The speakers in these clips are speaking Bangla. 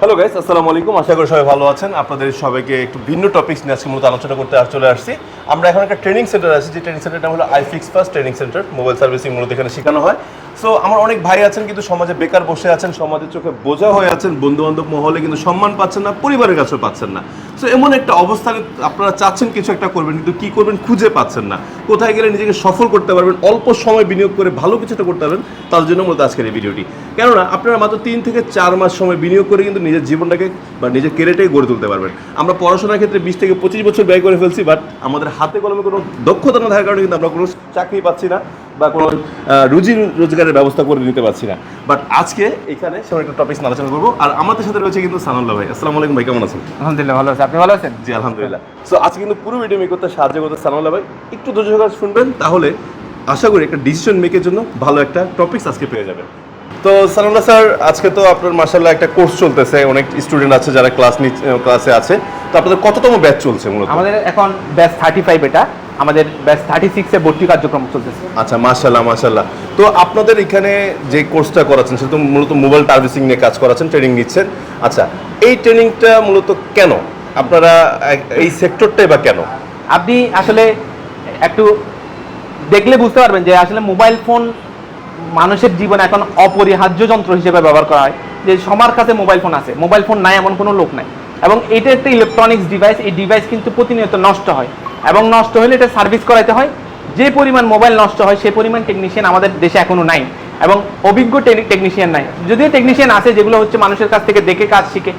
হ্যালো গাইস আসসালামু আলাইকুম আশা করি সবাই ভালো আছেন। আপনাদের সবাইকে একটু ভিন্ন টপিকস নিয়ে আজকে মূলত আলোচনা করতে চলে আসছি। আমরা এখন একটা ট্রেনিং সেন্টার আছি। যে ট্রেনিং সেন্টারটা হলো iFix first training centre mobile servicing মূলত এখানে শেখানো হয়। সো আমার অনেক ভাই আছেন কিন্তু সমাজে বেকার বসে আছেন, সমাজের চোখে বোঝা হয়ে আছেন বন্ধু বান্ধব মহলে কিন্তু সম্মান পাচ্ছেন না, পরিবারের কাছেও পাচ্ছেন না। সো এমন একটা অবস্থানে আপনারা চাচ্ছেন কিছু একটা করবেন, কিন্তু কি করবেন খুঁজে পাচ্ছেন না। কোথায় গেলে নিজেকে সফল করতে পারবেন, অল্প সময় বিনিয়োগ করে ভালো কিছুটা করতে পারবেন, তার জন্য মূলত আজকের এই ভিডিওটি। কেননা, আপনারা মাত্র তিন থেকে চার মাস সময় বিনিয়োগ করে কিন্তু নিজের জীবনটাকে বা নিজের কেরিয়ারটাকে গড়ে তুলতে পারবেন। আমরা পড়াশোনার ক্ষেত্রে বিশ থেকে পঁচিশ বছর ব্যয় করে ফেলছি বাট আমাদের হাতে কলমে কোনো দক্ষতা না থাকার কারণে কিন্তু আমরা কোনো চাকরি পাচ্ছি না। বা কোনো রুজি রোজগারের ব্যবস্থা করে নিতে পারছি না। বাট আজকে এখানে সেমন একটা টপিক আলোচনা করব। আর আমাদের সাথে রয়েছে কিন্তু সানাল্লাহ ভাই। আসসালামু আলাইকুম ভাই কেমন আছেন? আলহামদুলিল্লাহ ভালো আছে। আপনি ভালো আছেন? জি আলহামদুলিল্লাহ। সো আজকে কিন্তু পুরো ভিডিও মেক করতে সাহায্য করতে সানাল্লাহ ভাই। একটু সহকারে শুনবেন তাহলে আশা করি একটা ডিসিশন মেকের জন্য ভালো একটা টপিকস আজকে পেয়ে যাবেন। তো সানাল্লাহ স্যার আজকে তো আপনার মার্শাল্লাহ একটা কোর্স চলতেছে। অনেক স্টুডেন্ট আছে যারা ক্লাস ক্লাসে আছে। তো আপনাদের কততম ব্যাচ চলছে মূলত? আমাদের এখন ব্যাচ থার্টি ফাইভ এটা। আমাদের ব্যাচ থার্টি সিক্সে ভর্তি কার্যক্রম চলতেছে। আচ্ছা মাশাল্লাহ মাশাল্লাহ তো আপনাদের এখানে যে কোর্সটা করাচ্ছেন সেটা তো মূলত মোবাইল সার্ভিসিং নিয়ে কাজ করাচ্ছেন ট্রেনিং নিচ্ছেন। আচ্ছা এই ট্রেনিংটা মূলত কেন? আপনারা এই সেক্টরটাই বা কেন? আপনি আসলে একটু দেখলে বুঝতে পারবেন যে আসলে মোবাইল ফোন মানুষের জীবনে এখন অপরিহার্য যন্ত্র হিসেবে ব্যবহার করা হয়। যে সবার কাছে মোবাইল ফোন আছে। মোবাইল ফোন নাই এমন কোনো লোক নাই। এবং এটা একটা ইলেকট্রনিক্স ডিভাইস এই ডিভাইস কিন্তু প্রতিনিয়ত নষ্ট হয়। এবং নষ্ট হলে এটা সার্ভিস করাইতে হয়। যে পরিমাণ মোবাইল নষ্ট হয়, সে পরিমাণ টেকনিশিয়ান আমাদের দেশে এখনও নাই। এবং অভিজ্ঞ টেকনিশিয়ান নাই। যদিও টেকনিশিয়ান আছে, যেগুলো হচ্ছে মানুষের কাছ থেকে দেখে কাজ শিখে।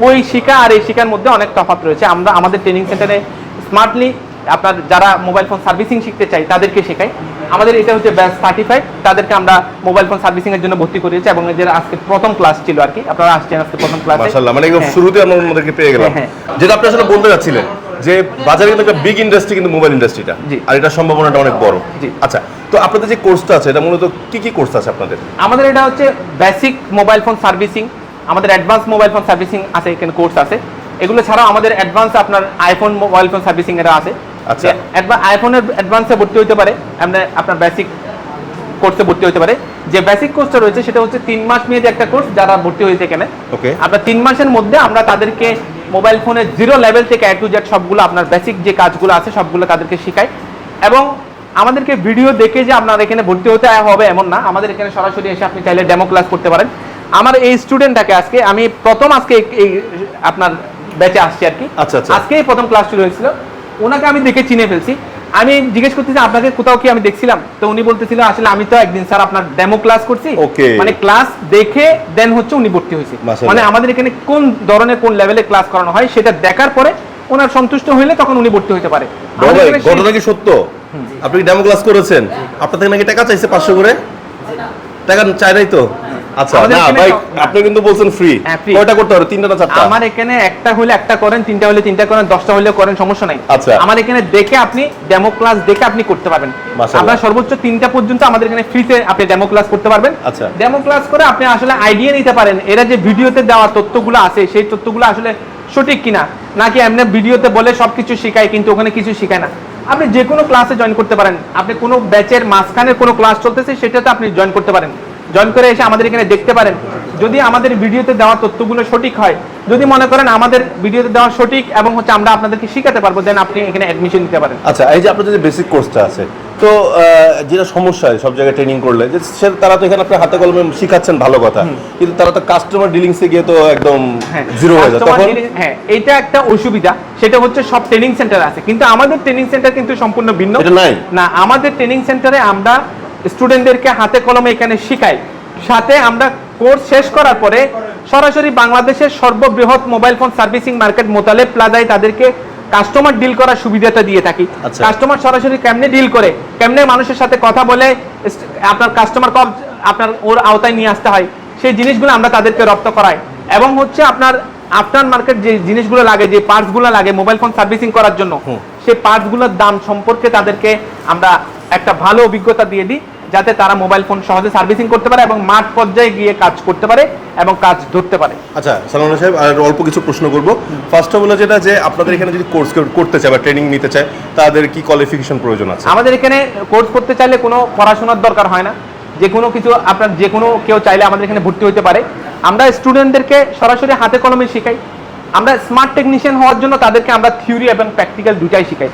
ওই শিকা আর এই শিকার মধ্যে অনেক তফাৎ রয়েছে। আমরা আমাদের ট্রেনিং সেন্টারে স্মার্টলি আপনার যারা মোবাইল ফোন সার্ভিসিং শিখতে চাই তাদেরকে শেখাই। আমাদের এটা হচ্ছে ব্যাচ থার্টি ফাইভ তাদেরকে আমরা মোবাইল ফোন সার্ভিসিং এর জন্য ভর্তি করিয়েছি এবং এদের আজকে প্রথম ক্লাস ছিল আর কি। আপনারা আসছেন আজকে প্রথম ক্লাসে মাশাআল্লাহ মানে একদম শুরুতে আমরা ওনাদেরকে পেয়ে গেলাম। হ্যাঁ, যেটা আপনি আসলে বলতে যাচ্ছিলেন যে বাজারে কিন্তু একটা বিগ ইন্ডাস্ট্রি কিন্তু মোবাইল ইন্ডাস্ট্রিটা। আর এটা সম্ভাবনাটা অনেক বড়। জি। আচ্ছা তো আপনাদের যে কোর্সটা আছে এটা মূলত কি কি কোর্স আছে আপনাদের? আমাদের এটা হচ্ছে বেসিক মোবাইল ফোন সার্ভিসিং আমাদের অ্যাডভান্স মোবাইল ফোন সার্ভিসিং আছে এখানে কোর্স আছে। এগুলো ছাড়াও আমাদের অ্যাডভান্স আপনার আইফোন মোবাইল ফোন সার্ভিসিং এরা আছে। আচ্ছা। আইফোনের অ্যাডভান্সে ভর্তি হতে পারে আমরা আপনার বেসিক কোর্সে ভর্তি হতে পারে। যে বেসিক কোর্সটা রয়েছে সেটা হচ্ছে তিন মাস মেয়াদী একটা কোর্স যারা ভর্তি হয়েছে এখানে। ওকে আপনার তিন মাসের মধ্যে আমরা তাদেরকে মোবাইল ফোনের জিরো লেভেল থেকে এ টু জেড সবগুলো আপনার বেসিক যে কাজগুলো আছে সবগুলো তাদেরকে শেখাই। এবং আমাদেরকে ভিডিও দেখে যে আপনার এখানে ভর্তি হতে হবে এমন না। আমাদের এখানে সরাসরি এসে আপনি চাইলে ডেমো ক্লাস করতে পারেন। আমার এই স্টুডেন্টটাকে আজকে আমি প্রথম আজকে এই- এই আপনার ব্যাচে আসছি আর কি। আচ্ছা, আচ্ছা। আজকেই প্রথম ক্লাস শুরু হয়েছিল। ওনাকে আমি দেখে চিনে ফেলছি। আমি জিজ্ঞেস করতেছি আপনাকে কোথাও কি আমি দেখছিলাম? তো উনি বলতেছিল আসলে আমি তো একদিন স্যার আপনার ডেমো ক্লাস করছি। মানে ক্লাস দেখে দেন হচ্ছে উনি ভর্তি হয়েছে। মানে আমাদের এখানে কোন ধরনের কোন লেভেলে ক্লাস করানো হয় সেটা দেখার পরে ওনার সন্তুষ্ট হইলে তখন উনি ভর্তি হতে পারে। ঘটনা কি সত্য? আপনি ডেমো ক্লাস করেছেন? আপনার থেকে নাকি টাকা চাইছে পাঁচশো করে? টাকা চাই নাই তো? আচ্ছা আমাদের না ভাই আপনি কিন্তু বলছেন ফ্রি হ্যাঁ, কয়টা করতে হবে? তিনটা না চারটা? আমার এখানে একটা হলে একটা করেন তিনটা হলে তিনটা করেন দশটা হলে করেন সমস্যা নাই। আচ্ছা। আমার এখানে দেখে আপনি ডেমো ক্লাস দেখে আপনি করতে পারবেন। আপনার সর্বোচ্চ তিনটা পর্যন্ত আমাদের এখানে ফ্রিতে আপনি ডেমো ক্লাস করতে পারবেন। আচ্ছা। ডেমো ক্লাস করে আপনি আসলে আইডিয়া নিতে পারেন এরা যে ভিডিওতে দেওয়া তথ্যগুলো আছে সেই তথ্যগুলো আসলে সঠিক কিনা নাকি এমনি ভিডিওতে বলে সবকিছু শেখায় কিন্তু ওখানে কিছু শেখায় না। আপনি যে কোনো ক্লাসে জয়েন করতে পারেন। আপনি কোনো ব্যাচের মাঝখানে কোনো ক্লাস চলতেছে সেটাতে আপনি জয়েন করতে পারেন। জয়েন করে এসে আমাদের এখানে দেখতে পারেন। যদি আমাদের ভিডিওতে দেওয়া তথ্যগুলো সঠিক হয় যদি মনে করেন আমাদের ভিডিওতে দেওয়া সঠিক এবং হচ্ছে আমরা আপনাদেরকে শিখাতে পারব দেন আপনি এখানে অ্যাডমিশন নিতে পারেন। আচ্ছা এই যে আপনাদের যে বেসিক কোর্সটা আছে তো যেটা সমস্যা হয় সব জায়গায় ট্রেনিং করলে যে সে তারা তো এখানে আপনি হাতে কলমে শিখাচ্ছেন ভালো কথা কিন্তু তারা তো কাস্টমার ডিলিংসে গিয়ে তো একদম হ্যাঁ জিরো হয়ে যায়। তখন হ্যাঁ এটা একটা অসুবিধা সেটা হচ্ছে সব ট্রেনিং সেন্টার আছে কিন্তু আমাদের ট্রেনিং সেন্টার কিন্তু সম্পূর্ণ ভিন্ন। এটা নাই? না আমাদের ট্রেনিং সেন্টারে আমরা স্টুডেন্টদেরকে হাতে কলমে এখানে শিখাই। সাথে আমরা কোর্স শেষ করার পরে সরাসরি বাংলাদেশের সর্ববৃহৎ mobile phone servicing market Motaleb প্লাজায় তাদেরকে কাস্টমার ডিল করার সুবিধাটা দিয়ে থাকি। আচ্ছা। কাস্টমার সরাসরি কেমনে ডিল করে? কেমনে মানুষের সাথে কথা বলে আপনার কাস্টমার কব আপনার ওর আওতায় নিয়ে আসতে হয়? সেই জিনিসগুলো আমরা তাদেরকে রপ্ত করাই। এবং হচ্ছে আপনার আফটার মার্কেট যে জিনিসগুলো লাগে যে পার্টসগুলো লাগে মোবাইল ফোন সার্ভিসিং করার জন্য। সেই পার্টসগুলোর দাম সম্পর্কে তাদেরকে আমরা একটা ভালো অভিজ্ঞতা দিয়ে দিই। যাতে তারা মোবাইল ফোন সহজে সার্ভিসিং করতে পারে এবং মাঠ পর্যায়ে গিয়ে কাজ করতে পারে এবং কাজ ধরতে পারে। আচ্ছা সালমান সাহেব আর অল্প কিছু প্রশ্ন করব। ফার্স্ট অফ হলো যেটা যে আপনাদের এখানে যদি কোর্স করতে চায় বা ট্রেনিং নিতে চায় তাদের কি কোয়ালিফিকেশন প্রয়োজন আছে? আমাদের এখানে কোর্স করতে চাইলে কোনো পড়াশোনার দরকার হয় না। যে কোনো কিছু আপনার যে কোনো কেউ চাইলে আমাদের এখানে ভর্তি হতে পারে। আমরা স্টুডেন্টদেরকে সরাসরি হাতে কলমে শেখাই। আমরা স্মার্ট টেকনিশিয়ান হওয়ার জন্য তাদেরকে আমরা থিওরি এবং প্র্যাকটিক্যাল দুটাই শেখাই।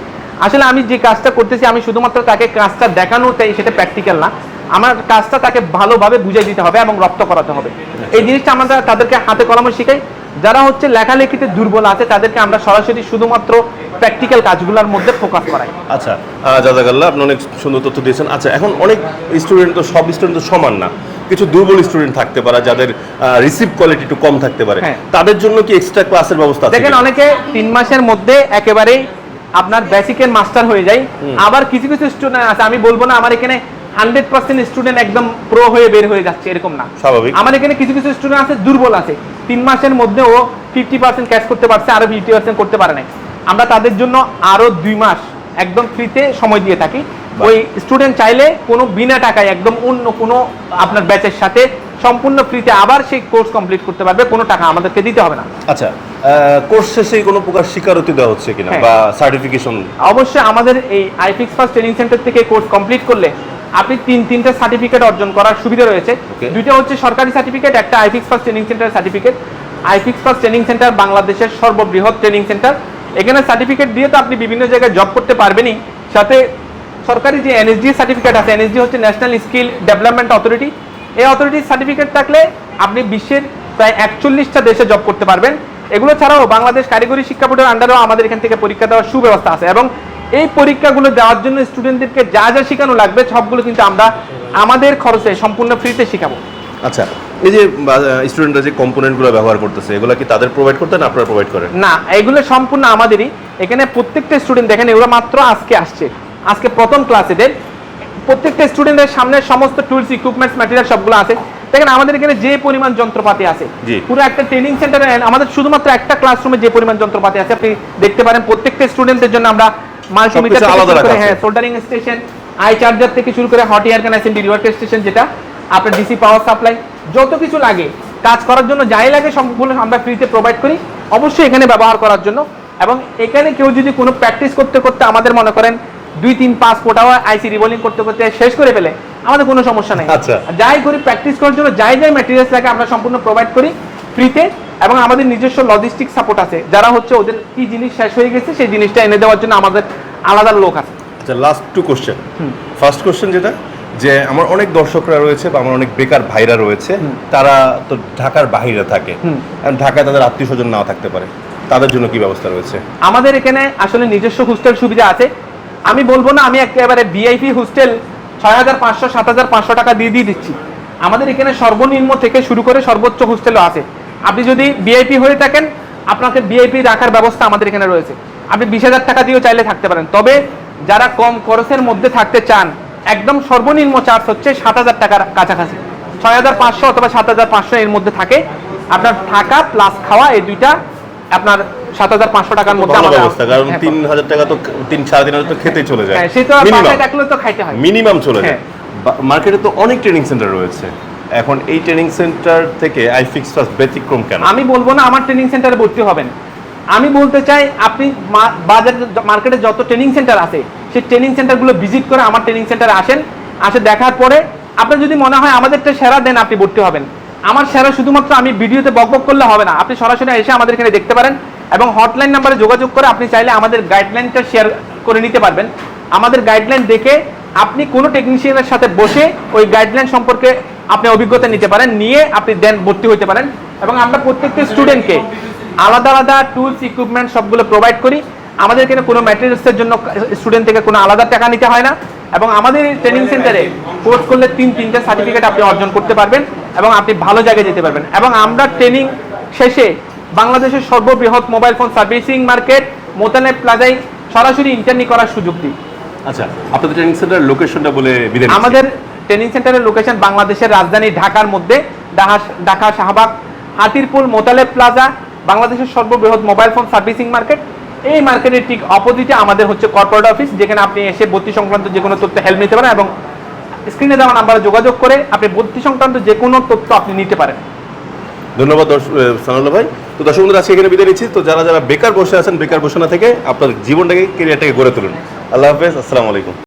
আসলে আমি যে কাজটা করতেছি আমি শুধুমাত্র তাকে কাজটা দেখানো দেখানোটাই সেটা প্র্যাকটিক্যাল না। আমার কাজটা তাকে ভালোভাবে বুঝিয়ে দিতে হবে এবং রপ্ত করাতে হবে। এই জিনিসটা আমরা তাদেরকে হাতে কলমে শিখাই। যারা হচ্ছে লেখালেখিতে দুর্বল আছে তাদেরকে আমরা সরাসরি শুধুমাত্র প্র্যাকটিক্যাল কাজগুলোর মধ্যে ফোকাস করাই। আচ্ছা জাজাকাল্লাহ আপনি অনেক সুন্দর তথ্য দিয়েছেন। আচ্ছা এখন অনেক স্টুডেন্ট তো সব স্টুডেন্ট তো সমান না। কিছু দুর্বল স্টুডেন্ট থাকতে পারে যাদের রিসিভ কোয়ালিটি একটু কম থাকতে পারে। হ্যাঁ। তাদের জন্য কি এক্সট্রা ক্লাসের ব্যবস্থা দেখেন অনেকে তিন মাসের মধ্যে একেবারেই আপনার বেসিকের মাস্টার হয়ে যায়। আবার কিছু কিছু স্টুডেন্ট আছে আমি বলব না আমার এখানে হান্ড্রেড পার্সেন্ট স্টুডেন্ট একদম প্রো হয়ে বের হয়ে যাচ্ছে এরকম না। স্বাভাবিক। আমার এখানে কিছু কিছু স্টুডেন্ট আছে দুর্বল আছে। তিন মাসের মধ্যে ও ফিফটি পার্সেন্ট ক্যাশ করতে পারছে আরও ফিফটি পার্সেন্ট করতে পারে আমরা তাদের জন্য আরও দুই মাস একদম ফ্রিতে সময় দিয়ে থাকি। ওই স্টুডেন্ট চাইলে কোনো বিনা টাকায় একদম অন্য কোনো আপনার ব্যাচের সাথে সম্পূর্ণ ফ্রিতে আবার সেই কোর্স কমপ্লিট করতে পারবে কোনো টাকা আমাদেরকে দিতে হবে না। আচ্ছা কোর্স শেষে কোনো প্রকার স্বীকারোক্তি দেওয়া হচ্ছে কিনা হ্যাঁ। বা সার্টিফিকেশন অবশ্যই আমাদের এই আইফিক্স ফার্স্ট ট্রেনিং সেন্টার থেকে কোর্স কমপ্লিট করলে আপনি তিন তিনটা সার্টিফিকেট অর্জন করার সুবিধা রয়েছে। দুইটা হচ্ছে সরকারি সার্টিফিকেট একটা iFix first training centre certificate iFix first training centre বাংলাদেশের সর্ববৃহৎ ট্রেনিং সেন্টার এখানে সার্টিফিকেট দিয়ে তো আপনি বিভিন্ন জায়গায় জব করতে পারবেনই। সাথে সরকারি যে এনএসডি সার্টিফিকেট আছে এনএসডি হচ্ছে ন্যাশনাল স্কিল ডেভেলপমেন্ট অথরিটি এই অথরিটির সার্টিফিকেট থাকলে আপনি বিশ্বের প্রায় একচল্লিশটা দেশে জব করতে পারবেন। এগুলো ছাড়াও বাংলাদেশ কারিগরি শিক্ষা বোর্ডের আন্ডারেও আমাদের এখান থেকে পরীক্ষা দেওয়ার সুব্যবস্থা আছে এবং এই পরীক্ষাগুলো দেওয়ার জন্য স্টুডেন্টদেরকে যা যা শেখানো লাগবে সবগুলো কিন্তু আমরা আমাদের খরচে সম্পূর্ণ ফ্রিতে শেখাবো। আচ্ছা এই যে স্টুডেন্টরা যে কম্পোনেন্টগুলো ব্যবহার করতেছে এগুলো কি তাদের প্রোভাইড করতে না আপনারা প্রোভাইড করেন? না এগুলো সম্পূর্ণ আমাদেরই। এখানে প্রত্যেকটা স্টুডেন্ট দেখেন এগুলো মাত্র আজকে আসছে। আজকে প্রথম ক্লাস এদের। প্রত্যেকটা স্টুডেন্টের সামনে সমস্ত টুলস ইকুইপমেন্টস ম্যাটেরিয়াল সবগুলো আছে। দেখেন আমাদের এখানে যে পরিমাণ যন্ত্রপাতি আছে পুরো একটা ট্রেনিং সেন্টারে আমাদের শুধুমাত্র একটা ক্লাসরুমে যে পরিমাণ যন্ত্রপাতি আছে আপনি দেখতে পারেন প্রত্যেকটা স্টুডেন্টের জন্য আমরা মাল্টিমিটার আলাদা রাখা। হ্যাঁ সোল্ডারিং স্টেশন আই চার্জার থেকে শুরু করে হট এয়ার কানেকশন ডিওয়ার্টার স্টেশন যেটা আপনার ডিসি পাওয়ার সাপ্লাই যত কিছু লাগে কাজ করার জন্য যাই লাগে সম্পূর্ণ আমরা ফ্রিতে প্রোভাইড করি অবশ্যই এখানে ব্যবহার করার জন্য এবং এখানে কেউ যদি কোনো প্র্যাকটিস করতে করতে আমাদের মনে করেন দুই তিন পাঁচ ফুট আওয়ার আইসি রিভলিং করতে করতে শেষ করে ফেলে। আমাদের কোনো সমস্যা নেই। আচ্ছা। যাই করি প্র্যাকটিস করার জন্য যাই যাই ম্যাটেরিয়ালস লাগে আমরা সম্পূর্ণ প্রোভাইড করি ফ্রিতে এবং আমাদের নিজস্ব লজিস্টিক সাপোর্ট আছে। যারা হচ্ছে ওদের কি জিনিস শেষ হয়ে গেছে সেই জিনিসটা এনে দেওয়ার জন্য আমাদের আলাদা লোক আছে। আচ্ছা last two question first question যেটা যে আমার অনেক দর্শকরা রয়েছে বা আমার অনেক বেকার ভাইরা রয়েছে তারা তো ঢাকার বাহিরে থাকে। ঢাকায় তাদের আত্মীয় স্বজন নাও থাকতে পারে। তাদের জন্য কি ব্যবস্থা রয়েছে? আমাদের এখানে আসলে নিজস্ব হোস্টেল সুবিধা আছে। আমি বলব না, আমি একেবারে ভিআইপি হোস্টেল ছয় হাজার পাঁচশো, সাত হাজার পাঁচশো টাকা দিয়ে দিয়ে দিচ্ছি। আমাদের এখানে সর্বনিম্ন থেকে শুরু করে সর্বোচ্চ হোস্টেলও আছে। আপনি যদি ভিআইপি হয়ে থাকেন, আপনাকে ভিআইপি রাখার ব্যবস্থা আমাদের এখানে রয়েছে। আপনি বিশ হাজার টাকা দিয়েও চাইলে থাকতে পারেন। তবে যারা কম খরচের মধ্যে থাকতে চান, একদম সর্বনিম্ন চার্জ হচ্ছে সাত হাজার টাকার কাছাকাছি। ছয় হাজার পাঁচশো অথবা সাত হাজার পাঁচশো এর মধ্যে থাকে। আপনার থাকা প্লাস খাওয়া এই দুইটা আপনার সাত হাজার পাঁচশো টাকার মধ্যে আমাদের- ব্যবস্থা কারণ হ্যাঁ, তিন হাজার টাকা তো তিন সাড়ে তিন হাজার তো খেতেই চলে যায়। হ্যাঁ সে তো বাসায় থাকলে তো খাইতে হয়। মিনিমাম চলে যায়। হ্যাঁ। মার্কেটে তো অনেক ট্রেনিং সেন্টার রয়েছে। এখন এই ট্রেনিং সেন্টার থেকে আই ফিক্স ব্যতিক্রম কেন? আমি বলব না আমার ট্রেনিং সেন্টারে ভর্তি হবেন। আমি বলতে চাই আপনি বাজারে মার্কেটে যত ট্রেনিং সেন্টার আছে সেই ট্রেনিং সেন্টারগুলো ভিজিট করে আমার ট্রেনিং সেন্টারে আসেন। আসে দেখার পরে আপনার যদি মনে হয় আমাদেরটা সেরা দেন আপনি ভর্তি হবেন। আমার সেরা শুধুমাত্র আমি ভিডিওতে বক বক করলে হবে না। আপনি সরাসরি এসে আমাদের এখানে দেখতে পারেন এবং হটলাইন নাম্বারে যোগাযোগ করে আপনি চাইলে আমাদের গাইডলাইনটা শেয়ার করে নিতে পারবেন। আমাদের গাইডলাইন দেখে আপনি কোনো টেকনিশিয়ানের সাথে বসে ওই গাইডলাইন সম্পর্কে আপনি অভিজ্ঞতা নিতে পারেন, নিয়ে আপনি দেন ভর্তি হতে পারেন এবং আমরা প্রত্যেকটি স্টুডেন্টকে আলাদা আলাদা টুলস ইকুইপমেন্ট সবগুলো প্রোভাইড করি। আমাদের এখানে কোনো ম্যাটেরিয়ালসের জন্য স্টুডেন্ট থেকে কোনো আলাদা টাকা নিতে হয় না এবং আমাদের ট্রেনিং সেন্টারে কোর্স করলে তিন তিনটা সার্টিফিকেট আপনি অর্জন করতে পারবেন। এবং আপনি ভালো জায়গায় যেতে পারবেন। এবং আমরা ট্রেনিং শেষে বাংলাদেশের সর্ববৃহৎ mobile phone servicing market Motaleb প্লাজায় সরাসরি ইন্টারনি করার সুযোগ দিই। আচ্ছা আপনাদের ট্রেনিং সেন্টার লোকেশনটা বলে আমাদের ট্রেনিং সেন্টারের লোকেশন বাংলাদেশের রাজধানী ঢাকার মধ্যে ঢাকা- ঢাকা শাহবাগ হাতিরপুল মোতালেব প্লাজা বাংলাদেশের সর্ববৃহৎ মোবাইল ফোন সার্ভিসিং মার্কেট এই মার্কেটের ঠিক অপোজিটে আমাদের হচ্ছে কর্পোরেট অফিস যেখানে আপনি এসে ভর্তি সংক্রান্ত যে কোনো তথ্য হেল্প নিতে পারেন এবং স্ক্রিনে দেওয়া নাম্বারে যোগাযোগ করে আপনি বুদ্ধি সংক্রান্ত যে কোনো তথ্য আপনি নিতে পারেন। ধন্যবাদ দর্শক ভাই। তো দর্শক বন্ধুরা, আজকে এখানে বিদায় নিচ্ছি। তো যারা যারা বেকার বসে আছেন, বেকার বসে না থেকে আপনার জীবনটাকে কেরিয়ারটাকে গড়ে তুলুন। আল্লাহ হাফেজ, আসসালামু আলাইকুম।